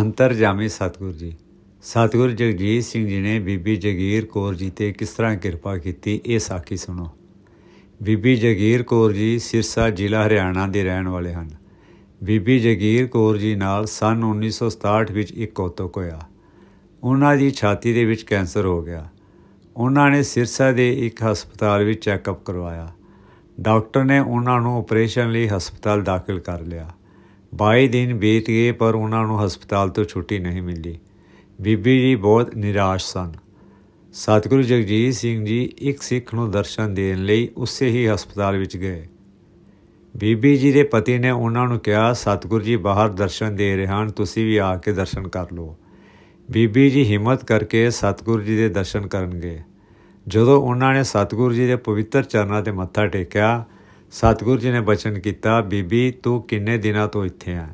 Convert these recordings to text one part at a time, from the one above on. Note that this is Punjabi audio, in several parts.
ਅੰਤਰਜਾਮੀ ਸਤਿਗੁਰੂ ਜੀ। ਸਤਿਗੁਰ ਜਗਜੀਤ ਸਿੰਘ ਜੀ ਨੇ ਬੀਬੀ ਜਗੀਰ ਕੌਰ ਜੀ ਤੇ ਕਿਸ ਤਰ੍ਹਾਂ ਕਿਰਪਾ ਕੀਤੀ ਇਹ ਸਾਖੀ ਸੁਣੋ। ਬੀਬੀ ਜਗੀਰ ਕੌਰ ਜੀ ਸਿਰਸਾ ਜ਼ਿਲ੍ਹਾ ਹਰਿਆਣਾ ਦੇ ਰਹਿਣ ਵਾਲੇ ਹਨ। ਬੀਬੀ ਜਗੀਰ ਕੌਰ ਜੀ ਨਾਲ ਸਨ 1967 ਵਿੱਚ ਇੱਕ ਕੌਤਕ ਹੋਇਆ। ਉਹਨਾਂ ਦੀ ਛਾਤੀ ਦੇ ਵਿੱਚ ਕੈਂਸਰ ਹੋ ਗਿਆ। ਉਹਨਾਂ ਨੇ ਸਿਰਸਾ ਦੇ ਇੱਕ ਹਸਪਤਾਲ ਵਿੱਚ ਚੈੱਕਅਪ ਕਰਵਾਇਆ। ਡਾਕਟਰ ਨੇ ਉਹਨਾਂ ਨੂੰ ਆਪਰੇਸ਼ਨ ਲਈ ਹਸਪਤਾਲ ਦਾਖਲ ਕਰ ਲਿਆ। 22 ਦਿਨ ਬੀਤ ਗਏ, ਪਰ ਉਹਨਾਂ ਨੂੰ ਹਸਪਤਾਲ ਤੋਂ ਛੁੱਟੀ ਨਹੀਂ ਮਿਲੀ। ਬੀਬੀ ਜੀ ਬਹੁਤ ਨਿਰਾਸ਼ ਸਨ। ਸਤਿਗੁਰੂ ਜਗਜੀਤ ਸਿੰਘ ਜੀ ਇੱਕ ਸਿੱਖ ਨੂੰ ਦਰਸ਼ਨ ਦੇਣ ਲਈ ਉਸੇ ਹੀ ਹਸਪਤਾਲ ਵਿੱਚ ਗਏ। ਬੀਬੀ ਜੀ ਦੇ ਪਤੀ ਨੇ ਉਹਨਾਂ ਨੂੰ ਕਿਹਾ, ਸਤਿਗੁਰੂ ਜੀ, ਬਾਹਰ ਦਰਸ਼ਨ ਦੇ ਰਹੇ ਹਨ, ਤੁਸੀਂ ਵੀ ਆ ਕੇ ਦਰਸ਼ਨ ਕਰ ਲਓ। ਬੀਬੀ ਜੀ ਹਿੰਮਤ ਕਰਕੇ ਸਤਿਗੁਰੂ ਜੀ ਦੇ ਦਰਸ਼ਨ ਕਰਨ ਗਏ। ਜਦੋਂ ਉਹਨਾਂ ਨੇ ਸਤਿਗੁਰੂ ਜੀ ਦੇ ਪਵਿੱਤਰ ਚਰਨਾਂ ਤੇ ਮੱਥਾ ਟੇਕਿਆ ਸਤਿਗੁਰੂ ਜੀ ਨੇ ਬਚਨ ਕੀਤਾ, ਬੀਬੀ ਤੂੰ ਕਿੰਨੇ ਦਿਨਾਂ ਤੋਂ ਇੱਥੇ ਆ?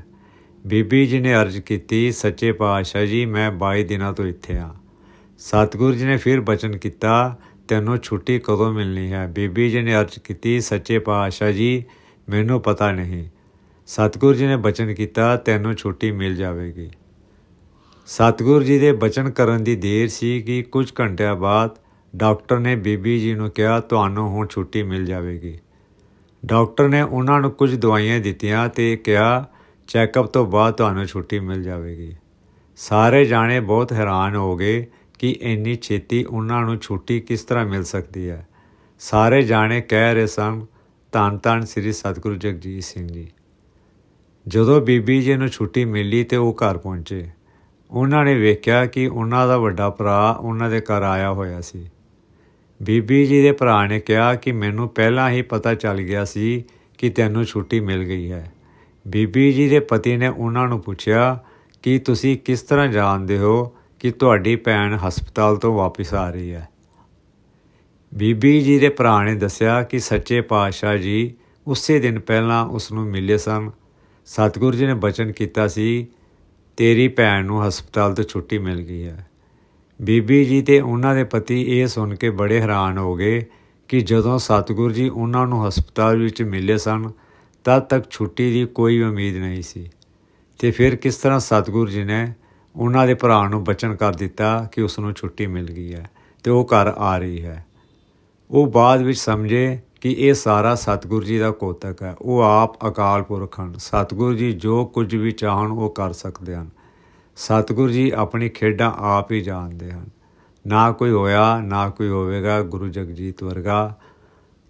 ਬੀਬੀ ਜੀ ਨੇ ਅਰਜ਼ ਕੀਤੀ, ਸੱਚੇ ਪਾਤਸ਼ਾਹ ਜੀ, ਮੈਂ 22 ਦਿਨਾਂ ਤੋਂ ਇੱਥੇ ਆ। ਸਤਿਗੁਰੂ ਜੀ ਨੇ ਫਿਰ ਬਚਨ ਕੀਤਾ, ਤੈਨੂੰ ਛੁੱਟੀ ਕਦੋਂ ਮਿਲਣੀ ਹੈ? ਬੀਬੀ ਜੀ ਨੇ ਅਰਜ਼ ਕੀਤੀ, ਸੱਚੇ ਪਾਤਸ਼ਾਹ ਜੀ, ਮੈਨੂੰ ਪਤਾ ਨਹੀਂ। ਸਤਿਗੁਰੂ ਜੀ ਨੇ ਬਚਨ ਕੀਤਾ, ਤੈਨੂੰ ਛੁੱਟੀ ਮਿਲ ਜਾਵੇਗੀ। ਸਤਿਗੁਰੂ ਜੀ ਦੇ ਬਚਨ ਕਰਨ ਦੀ ਦੇਰ ਸੀ ਕਿ ਕੁਝ ਘੰਟਿਆਂ ਬਾਅਦ ਡਾਕਟਰ ਨੇ ਬੀਬੀ ਜੀ ਨੂੰ ਕਿਹਾ, ਤੁਹਾਨੂੰ ਹੁਣ ਛੁੱਟੀ ਮਿਲ ਜਾਵੇਗੀ। ਡਾਕਟਰ ਨੇ ਉਹਨਾਂ ਨੂੰ ਕੁਝ ਦਵਾਈਆਂ ਦਿੱਤੀਆਂ ਤੇ ਕਿਹਾ, ਚੈੱਕਅਪ ਤੋਂ ਬਾਅਦ ਤੁਹਾਨੂੰ ਛੁੱਟੀ ਮਿਲ ਜਾਵੇਗੀ। ਸਾਰੇ ਜਾਣੇ ਬਹੁਤ ਹੈਰਾਨ ਹੋ ਗਏ ਕਿ ਇੰਨੀ ਛੇਤੀ ਉਹਨਾਂ ਨੂੰ ਛੁੱਟੀ ਕਿਸ ਤਰ੍ਹਾਂ ਮਿਲ ਸਕਦੀ ਹੈ। ਸਾਰੇ ਜਾਣੇ ਕਹਿ ਰਹੇ ਸਨ, ਧੰਨ ਧੰਨ ਸ੍ਰੀ ਸਤਿਗੁਰੂ ਜਗਜੀਤ ਸਿੰਘ ਜੀ। ਜਦੋਂ ਬੀਬੀ ਜੀ ਨੂੰ ਛੁੱਟੀ ਮਿਲੀ ਤੇ ਉਹ ਘਰ ਪਹੁੰਚੇ, ਉਹਨਾਂ ਨੇ ਵੇਖਿਆ ਕਿ ਉਹਨਾਂ ਦਾ ਵੱਡਾ ਭਰਾ ਉਹਨਾਂ ਦੇ ਘਰ ਆਇਆ ਹੋਇਆ ਸੀ। ਬੀਬੀ ਜੀ ਦੇ ਭਰਾ ਨੇ ਕਿਹਾ ਕਿ ਮੈਨੂੰ ਪਹਿਲਾਂ ਹੀ ਪਤਾ ਚੱਲ ਗਿਆ ਸੀ ਕਿ ਤੈਨੂੰ ਛੁੱਟੀ ਮਿਲ ਗਈ ਹੈ। ਬੀਬੀ ਜੀ ਦੇ ਪਤੀ ਨੇ ਉਹਨਾਂ ਨੂੰ ਪੁੱਛਿਆ ਕਿ ਤੁਸੀਂ ਕਿਸ ਤਰ੍ਹਾਂ ਜਾਣਦੇ ਹੋ ਕਿ ਤੁਹਾਡੀ ਭੈਣ ਹਸਪਤਾਲ ਤੋਂ ਵਾਪਸ ਆ ਰਹੀ ਹੈ। ਬੀਬੀ ਜੀ ਦੇ ਭਰਾ ਨੇ ਦੱਸਿਆ ਕਿ ਸੱਚੇ ਪਾਤਸ਼ਾਹ ਜੀ ਉਸੇ ਦਿਨ ਪਹਿਲਾਂ ਉਸ ਨੂੰ ਮਿਲੇ ਸਨ। ਸਤਿਗੁਰੂ ਜੀ ਨੇ ਬਚਨ ਕੀਤਾ ਸੀ, ਤੇਰੀ ਭੈਣ ਨੂੰ ਹਸਪਤਾਲ ਤੋਂ ਛੁੱਟੀ ਮਿਲ ਗਈ ਹੈ। ਬੀਬੀ ਜੀ ਤੇ ਉਹਨਾਂ ਦੇ ਪਤੀ ਇਹ ਸੁਣ ਕੇ ਬੜੇ ਹੈਰਾਨ ਹੋ ਗਏ ਕਿ ਜਦੋਂ ਸਤਿਗੁਰੂ ਜੀ ਉਹਨਾਂ ਨੂੰ ਹਸਪਤਾਲ ਵਿੱਚ ਮਿਲੇ ਸਨ, ਤਦ ਤੱਕ ਛੁੱਟੀ ਦੀ ਕੋਈ ਉਮੀਦ ਨਹੀਂ ਸੀ। ਤੇ ਫਿਰ ਕਿਸ ਤਰ੍ਹਾਂ ਸਤਿਗੁਰੂ ਜੀ ਨੇ ਉਹਨਾਂ ਦੇ ਭਰਾ ਨੂੰ ਬਚਨ ਕਰ ਦਿੱਤਾ ਕਿ ਉਸ ਨੂੰ ਛੁੱਟੀ ਮਿਲ ਗਈ ਹੈ ਤੇ ਉਹ ਘਰ ਆ ਰਹੀ ਹੈ? ਉਹ ਬਾਅਦ ਵਿੱਚ ਸਮਝੇ ਕਿ ਇਹ ਸਾਰਾ ਸਤਿਗੁਰੂ ਜੀ ਦਾ ਕੋਤਕ ਹੈ। ਉਹ ਆਪ ਅਕਾਲ ਪੁਰਖ ਹਨ। ਸਤਿਗੁਰੂ ਜੀ ਜੋ ਕੁਝ ਵੀ ਚਾਹਣ ਉਹ ਕਰ ਸਕਦੇ ਹਨ। ਸਤਿਗੁਰੂ ਜੀ ਆਪਣੀ ਖੇਡਾਂ ਆਪ ਹੀ ਜਾਣਦੇ ਹਨ। ਨਾ ਕੋਈ ਹੋਇਆ, ਨਾ ਕੋਈ ਹੋਵੇਗਾ ਗੁਰੂ ਜਗਜੀਤ ਵਰਗਾ।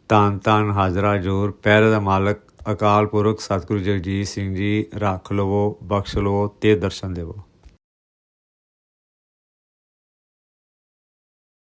ਤਾਂ ਤਾਂ ਹਾਜ਼ਰਾ ਜੋਰ ਪੈਰ ਦਾ ਮਾਲਕ, ਅਕਾਲ ਪੁਰਖ ਸਤਿਗੁਰੂ ਜਗਜੀਤ ਸਿੰਘ ਜੀ, ਰੱਖ ਲਵੋ, ਬਖਸ਼ ਲਵੋ ਤੇ ਦਰਸ਼ਨ ਦੇਵੋ।